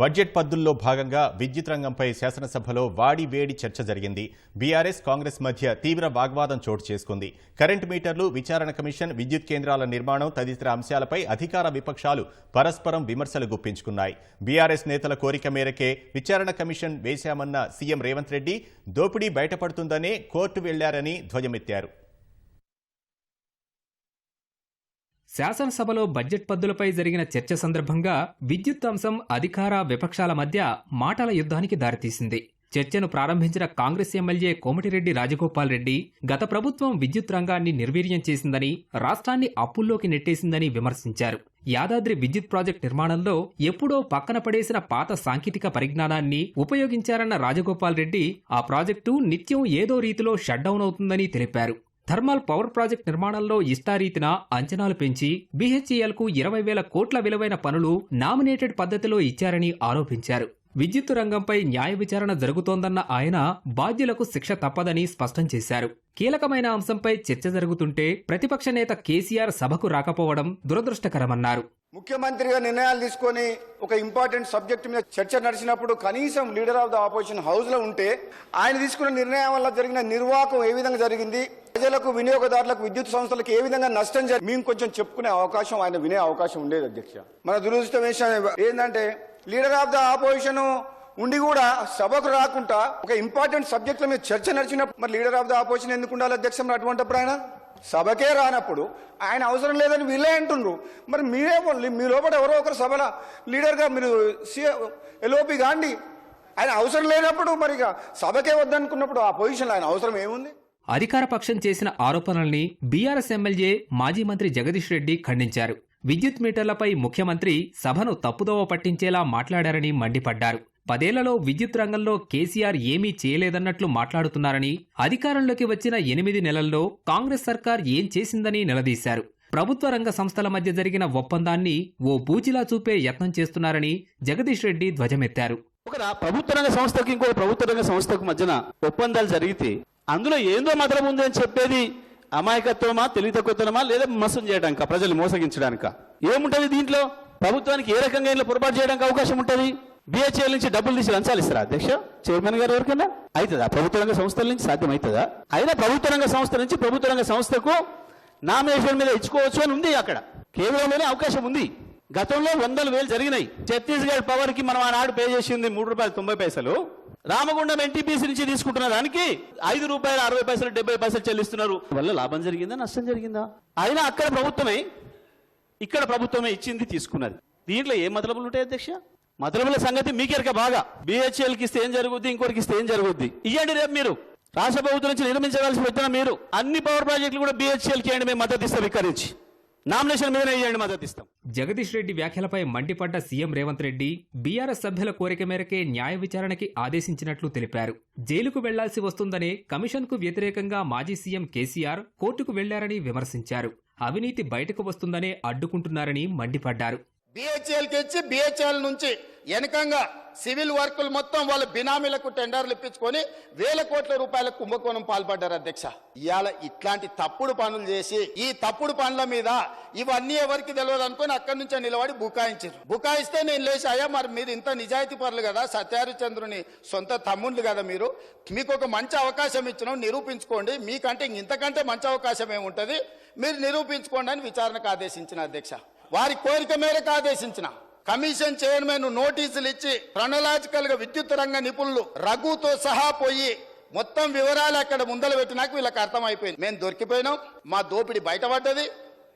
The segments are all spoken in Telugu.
బడ్జెట్ పద్దుల్లో భాగంగా విద్యుత్ రంగంపై శాసనసభలో వాడి వేడి చర్చ జరిగింది. బీఆర్ఎస్ కాంగ్రెస్ మధ్య తీవ్ర వాగ్వాదం చోటు చేసుకుంది. కరెంట్ మీటర్లు విచారణ కమిషన్ విద్యుత్ కేంద్రాల నిర్మాణం తదితర అంశాలపై అధికార విపక్షాలు పరస్పరం విమర్శలు గుప్పించుకున్నాయి. బీఆర్ఎస్ నేతల కోరిక మేరకే విచారణ కమిషన్ వేశామన్న సీఎం రేవంత్ రెడ్డి దోపిడీ బయటపడుతుందనే కోర్టు వెళ్ళారని ధ్వజమెత్తారు. శాసనసభలో బడ్జెట్ పద్దులపై జరిగిన చర్చ సందర్భంగా విద్యుత్ అంశం అధికార విపక్షాల మధ్య మాటల యుద్ధానికి దారితీసింది. చర్చను ప్రారంభించిన కాంగ్రెస్ ఎమ్మెల్యే కోమటిరెడ్డి రాజగోపాల్ రెడ్డి గత ప్రభుత్వం విద్యుత్ రంగాన్ని నిర్వీర్యం చేసిందని రాష్ట్రాన్ని అప్పుల్లోకి నెట్టేసిందని విమర్శించారు. యాదాద్రి విద్యుత్ ప్రాజెక్ట్ నిర్మాణంలో ఎప్పుడో పక్కన పడేసిన పాత సాంకేతిక పరిజ్ఞానాన్ని ఉపయోగించారన్న రాజగోపాల్ రెడ్డి ఆ ప్రాజెక్టు నిత్యం ఏదో రీతిలో షట్ డౌన్ అవుతుందని తెలిపారు. థర్మల్ పవర్ ప్రాజెక్ట్ నిర్మాణంలో ఇష్టారీతిన అంచనాలు పెంచి బీహెచ్ఈఎల్కు ఇరవై వేల కోట్ల విలువైన పనులు నామినేటెడ్ పద్ధతిలో ఇచ్చారని ఆరోపించారు. విద్యుత్తు రంగంపై న్యాయ విచారణ జరుగుతోందన్న ఆయన బాధ్యులకు శిక్ష తప్పదని స్పష్టం చేశారు. కీలకమైన అంశంపై చర్చ జరుగుతుంటే ప్రతిపక్ష నేత కేసీఆర్ సభకు రాకపోవడం దురదృష్టకరమన్నారు. ముఖ్యమంత్రిగా నిర్ణయాలు తీసుకొని ఒక ఇంపార్టెంట్ సబ్జెక్ట్ మీద చర్చ నడిచినప్పుడు కనీసం లీడర్ ఆఫ్ ద ఆపోజిషన్ హౌస్లో ఉంటే ఆయన తీసుకున్న నిర్ణయం వల్ల జరిగిన నిర్వాహకం ఏ విధంగా జరిగింది? ప్రజలకు వినియోగదారులకు విద్యుత్ సంస్థలకు ఏ విధంగా నష్టం జరిగింది? మేము కొంచెం చెప్పుకునే అవకాశం ఆయన వినే అవకాశం ఉండేది అధ్యక్ష. మన దురదృష్టం విషయం ఏంటంటే లీడర్ ఆఫ్ ద ఆపోజిషన్ ఉండి కూడా సభకు రాకుండా ఒక ఇంపార్టెంట్ సబ్జెక్ట్ మీద చర్చ నడిచినప్పుడు మరి లీడర్ ఆఫ్ ద ఆపోజిషన్ ఎందుకు ఉండాలి అధ్యక్ష మరి అటువంటిప్పుడు ఆయన? సభకే రానప్పుడు ఆయన అవసరం లేదని వీళ్ళే అంటుండ్రు. మరి మీరే మీ లోపల ఎవరో ఒకరు సభల లీడర్గా మీరు ఎల్ఓపి కాండి ఆయన అవసరం లేనప్పుడు మరి ఇక సభకే వద్దనుకున్నప్పుడు ఆ పొజిషన్లో ఆయన అవసరం ఏముంది? అధికార పక్షం చేసిన ఆరోపణల్ని బీఆర్ఎస్ ఎమ్మెల్యే మాజీ మంత్రి జగదీష్ రెడ్డి ఖండించారు. విద్యుత్ మీటర్లపై ముఖ్యమంత్రి సభను తప్పుదోవ పట్టించేలా మాట్లాడారని మండిపడ్డారు. పదేళ్ళలో విద్యుత్ రంగంలో కేసీఆర్ ఏమీ చేయలేదన్నట్లు మాట్లాడుతున్నారని అధికారంలోకి వచ్చిన ఎనిమిది నెలల్లో కాంగ్రెస్ సర్కార్ ఏం చేసిందని నిలదీశారు. ప్రభుత్వ రంగ సంస్థల మధ్య జరిగిన ఒప్పందాన్ని ఓ పూచిలా చూపే యత్నం చేస్తున్నారని జగదీష్ రెడ్డి ధ్వజమెత్తారు. ఒక ప్రభుత్వ రంగ సంస్థకి ఇంకో ప్రభుత్వ రంగ సంస్థకు మధ్యన ఒప్పందాలు జరిగితే అందులో ఏందో మాత్రం ఉంది అని చెప్పేది అమాయకత్వమా తెలివితక్కువతనమా లేదా మోసం చేయడానిక ప్రజలు మోసగించడానిక? ఏముంటది దీంట్లో? ప్రభుత్వానికి ఏ రకంగా పొరపాటు చేయడానికి అవకాశం ఉంటుంది? బిహెచ్ఎల్ నుంచి డబ్బులు తీసి లంచాలు ఇస్తారా అధ్యక్ష? చైర్మన్ గారు ఎవరికైనా? అవుతుందా? ప్రభుత్వ రంగ సంస్థల నుంచి సాధ్యం అవుతుందా అయినా ప్రభుత్వ రంగ సంస్థ నుంచి ప్రభుత్వ రంగ సంస్థకు నామినేషన్ మీద ఇచ్చుకోవచ్చు అని ఉంది అక్కడ. కేవలంలోనే అవకాశం ఉంది. గతంలో వందల వేలు జరిగినాయి. ఛత్తీస్గఢ్ పవర్కి మనం ఆనాడు పే చేసింది మూడు రూపాయలు తొంభై పైసలు. రామగుండం ఎన్టీపీసీ నుంచి తీసుకుంటున్న దానికి ఐదు రూపాయలు అరవై పైసలు డెబ్బై పైసలు చెల్లిస్తున్నారు. వల్ల లాభం జరిగిందా నష్టం జరిగిందా? అయినా అక్కడ ప్రభుత్వమే ఇక్కడ ప్రభుత్వమే ఇచ్చింది తీసుకున్నది. దీంట్లో ఏ మతలబులు ఉంటాయి అధ్యక్ష? మధురముల సంగతి మీకెరక బాగా. BHL కి ఇస్తే ఏం జరుగుద్ది ఇంకోటికి ఇస్తే ఏం జరుగుద్ది? ఇవ్వండి రేపు మీరు. రాష్ట్ర ప్రభుత్వం నుంచి నిర్మించవలసి వచ్చిన మీరు. అన్ని పవర్ ప్రాజెక్టులు కూడా బిహెచ్ఎల్కి కి మేము మద్దతు ఇస్తాం వికరించి నామినేషన్ మీద ఇవ్వండి మద్దతు ఇస్తాం. జగదీష్ రెడ్డి వ్యాఖ్యలపై మండిపడ్డ సీఎం రేవంత్ రెడ్డి బీఆర్ఎస్ సభ్యుల కోరిక మేరకే న్యాయ విచారణకి ఆదేశించినట్లు తెలిపారు. జైలుకు వెళ్ళాల్సి వస్తుందనే కమిషన్కు వ్యతిరేకంగా మాజీ సీఎం కేసీఆర్ కోర్టుకు వెళ్ళారని విమర్శించారు. అవినీతి బయటకు వస్తుందనే అడ్డుకుంటున్నారని మండిపడ్డారు. బిహెచ్ఎల్కి ఇచ్చి బిహెచ్ఎల్ నుంచి వెనకంగా సివిల్ వర్కులు మొత్తం వాళ్ళ బినామీలకు టెండర్లు ఇప్పించుకొని వేల కోట్ల రూపాయల కుంభకోణం పాల్పడ్డారు అధ్యక్ష. ఇవాళ ఇట్లాంటి తప్పుడు పనులు చేసి ఈ తప్పుడు పనుల మీద ఇవన్నీ ఎవరికి తెలియదు అనుకుని అక్కడి నుంచే నిలబడి బుకాయించారు. బుకాయిస్తే నేను లేచి అయ్యా మరి మీరు ఇంత నిజాయితీ పనులు కదా సత్యహరిచంద్రుని సొంత తమ్ముళ్ళు కదా మీరు మీకు ఒక మంచి అవకాశం ఇచ్చినాం నిరూపించుకోండి మీకంటే ఇంతకంటే మంచి అవకాశం ఏముంటుంది మీరు నిరూపించుకోండి అని విచారణకు ఆదేశించిన అధ్యక్ష. వారి కోరిక మేరకు ఆదేశించిన. కమిషన్ చైర్మన్ నోటీసులు ఇచ్చి క్రొనలాజికల్గా విద్యుత్ రంగ నిపుణులు రఘుతో సహా పోయి మొత్తం వివరాలు అక్కడ ముందలు పెట్టినాక వీళ్ళకి అర్థమైపోయింది. మేము దొరికిపోయినాం మా దోపిడి బయటపడ్డది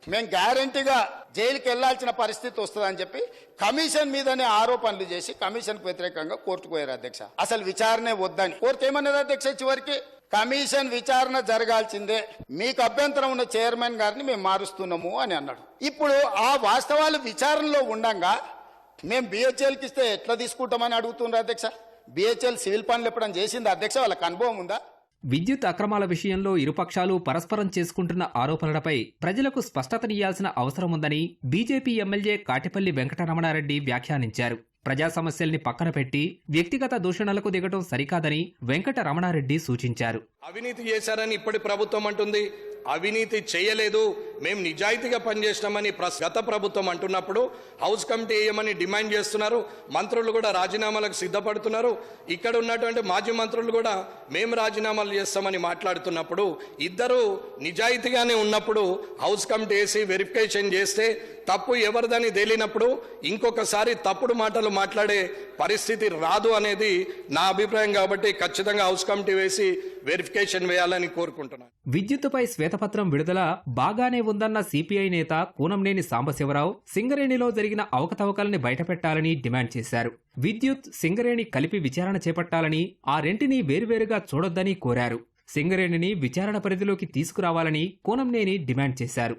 మేము గ్యారంటీగా జైలుకి వెళ్ళాల్సిన పరిస్థితి వస్తుందని చెప్పి కమిషన్ మీదనే ఆరోపణలు చేసి కమిషన్కు వ్యతిరేకంగా కోర్టుకు పోయారు అధ్యక్ష. అసలు విచారణే వద్దని. కోర్టు ఏమన్నది అధ్యక్ష చివరికి? కమిషన్ విచారణ జరగాల్సిందే. మీకు అభ్యంతరం ఉన్న చైర్మన్ గారిని మేము మారుస్తున్నాము అని అన్నాడు. ఇప్పుడు ఆ వాస్తవాలు విచారణలో ఉండంగా మేము బిహెచ్ఎల్కి ఇస్తే ఎట్లా తీసుకుంటామని అడుగుతున్నారు అధ్యక్ష? బిహెచ్ఎల్ సివిల్ పనులు ఇప్పుడు చేసింది? అధ్యక్ష వాళ్ళకి అనుభవం ఉందా? విద్యుత్ అక్రమాల విషయంలో ఇరుపక్షాలు పరస్పరం చేసుకుంటున్న ఆరోపణలపై ప్రజలకు స్పష్టతనియ్యాల్సిన అవసరముందని బీజేపీ ఎమ్మెల్యే కాటిపల్లి వెంకటరమణారెడ్డి వ్యాఖ్యానించారు. ప్రజా సమస్యల్ని పక్కన పెట్టి వ్యక్తిగత దూషణలకు దిగటం సరికాదని వెంకట రమణారెడ్డి సూచించారు. అవినీతి చేశారని ఇప్పటి ప్రభుత్వం అంటుంది. అవినీతి చేయలేదు. మేము నిజాయితీగా పనిచేసినామని గత ప్రభుత్వం అంటున్నప్పుడు హౌస్ కమిటీ వేయమని డిమాండ్ చేస్తున్నారు. మంత్రులు కూడా రాజీనామాలకు సిద్ధపడుతున్నారు. ఇక్కడ ఉన్నటువంటి మాజీ మంత్రులు కూడా మేము రాజీనామాలు చేస్తామని మాట్లాడుతున్నప్పుడు ఇద్దరు నిజాయితీగానే ఉన్నప్పుడు హౌస్ కమిటీ వేసి వెరిఫికేషన్ చేస్తే తప్పు ఎవరిదని తేలినప్పుడు ఇంకొకసారి తప్పుడు మాటలు మాట్లాడే పరిస్థితి రాదు అనేది నా అభిప్రాయం కాబట్టి ఖచ్చితంగా హౌస్ కమిటీ వేసి వెరిఫికేషన్ వేయాలని కోరుకుంటున్నాను. విద్యుత్తుపై శ్వేతపత్రం విడుదల బాగానే ఉందన్న సిపిఐ నేత కూనంనేని సాంబశివరావు సింగరేణిలో జరిగిన అవకతవకల్ని బయటపెట్టాలని డిమాండ్ చేశారు. విద్యుత్ సింగరేణి కలిపి విచారణ చేపట్టాలని ఆ రెంటిని వేరువేరుగా చూడొద్దని కోరారు. సింగరేణిని విచారణ పరిధిలోకి తీసుకురావాలని కూనంనేని డిమాండ్ చేశారు.